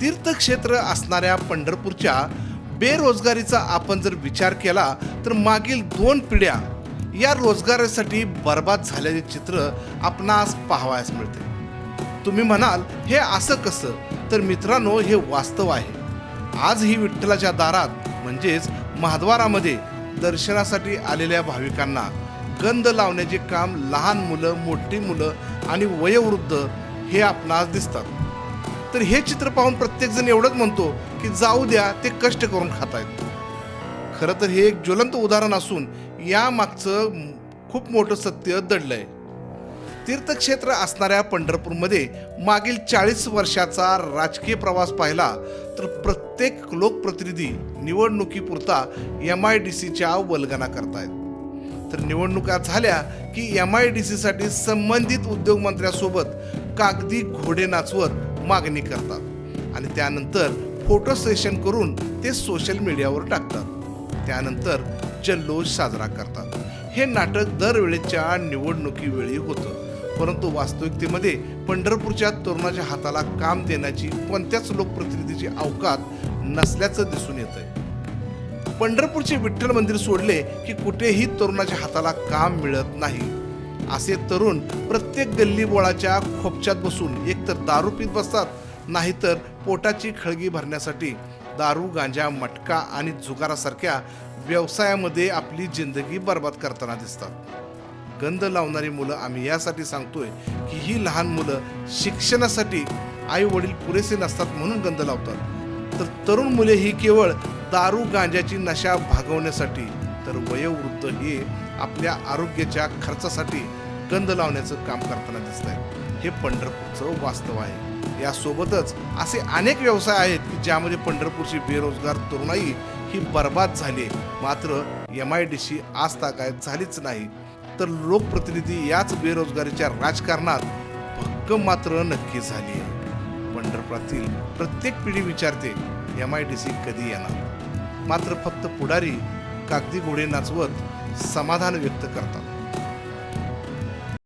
तीर्थक्षेत्र असणाऱ्या पंढरपूरच्या बेरोजगारीचा आपण जर विचार केला तर मागील दोन पिढ्या या रोजगारासाठी बर्बाद झालेले चित्र आपणास पाहावयास मिळते. तुम्ही म्हणाल हे असं कसं? तर मित्रांनो हे वास्तव आहे. आजही विठ्ठलाच्या दारात म्हणजेच महाद्वारामध्ये दर्शनासाठी आलेल्या भाविकांना गंध लावण्याचे काम लहान मुलं मोठी मुलं आणि वयोवृद्ध हे आपणास दिसतात. तर हे चित्र पाहून प्रत्येकजण एवढंच म्हणतो की जाऊ द्या ते कष्ट करून खातायत. खरं तर हे एक ज्वलंत उदाहरण असून या मागचं खूप मोठं सत्य दडलंय. तीर्थक्षेत्र असणाऱ्या पंढरपूरमध्ये मागील चाळीस वर्षाचा राजकीय प्रवास पाहिला तर प्रत्येक लोकप्रतिनिधी निवडणुकीपुरता एम आय डी सीच्या वल्गना करतायत. तर निवडणुका झाल्या की एम आय डी सीसाठी संबंधित उद्योगमंत्र्यासोबत कागदी घोडे नाचवत मागणी करतात. आणि त्यानंतर फोटो सेशन करून ते सोशल मीडियावर टाकतात. त्यानंतर जल्लोष साजरा करतात. हे नाटक दरवेळेच्या निवडणुकीवेळी होतं. परंतु वास्तविकतेमध्ये पंढरपूरच्या तरुणाच्या हाताला काम देण्याची कोणत्याच लोकप्रतिनिधीची अवकात नसल्याचं दिसून येतंय. पंढरपूरचे विठ्ठल मंदिर सोडले की कुठेही तरुणाच्या हाताला काम मिळत नाही. असे तरुण प्रत्येक गल्ली बोळाच्या खोपच्यात बसून एकतर दारू पित बसतात नाहीतर पोटाची खळगी भरण्यासाठी दारू गांजा मटका आणि जुगारासारख्या व्यवसायामध्ये आपली जिंदगी बर्बाद करताना दिसतात. गंध लावणारी मुलं आम्ही यासाठी सांगतोय की ही लहान मुलं शिक्षणासाठी आई वडील पुरेसे नसतात म्हणून गंध लावतात. तर तरुण मुले ही केवळ दारू गांजाची नशा भागवण्यासाठी तर वयोवृद्ध हे आपल्या आरोग्याच्या खर्चासाठी गंध लावण्याचं काम करताना दिसत आहे हे पंढरपूरचं वास्तव आहे. यासोबतच असे अनेक व्यवसाय आहेत की ज्यामध्ये पंढरपूरची बेरोजगार तरुणाई ही बर्बाद झाली मात्र एम आय डी सी आज ताकायत झालीच नाही. तर लोकप्रतिनिधी याच बेरोजगारीच्या राजकारणात भक्कम मात्र नक्की झाली आहे. पंढरपुरातील प्रत्येक पिढी विचारते एम आय डी सी कधी येणार? मात्र फक्त पुढारी कागदी घोडे नाचवत समाधान व्यक्त करतात.